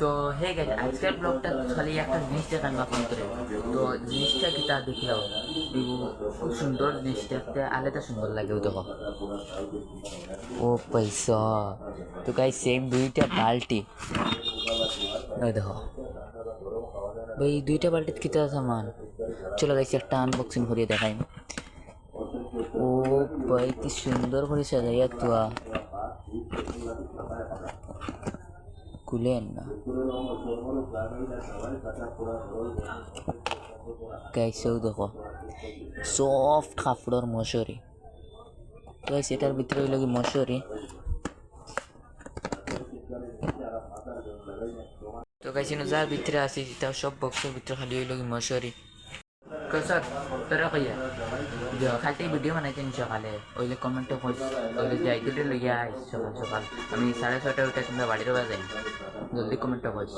তো হে গেছে আজকের ব্লগটা খালি একটা জিনিস দেখান বাপন করে। তো জিনিসটা কি তা দেখিও খুব সুন্দর জিনিস দেখতে আলাদা সুন্দর লাগে ও দেখো। ও পয়সা। তো গাই সেম দুইটা বালতি। দেখো। ভাই দুইটা বালতিত কিতা সামান? চলো গাইছি একটা আনবক্সিং করিয়ে দেখাই। ও ভাই, কি সুন্দর করে সাজাইয়া তোয়া। খুলেন না। গাইছেও দেখো। সফট কাপড়ের মশুরি। গাইছে এটার ভিতরে হইল কি মশুরি? তো গাইছে যার ভিতরে আসি তাও সব বক্সের ভিতরে খালি হইল কি মশারি। কসর তোরা কইয়া খালতে ভিডিও বানাইছেন সকালে ওইলে কমেন্টে কইস ওইলে যাইতে লইয়া আইস সকাল সকাল আমি সাড়ে ছটা উঠে তোমরা বাড়ির বাজাই জলদি কমেন্টে কইস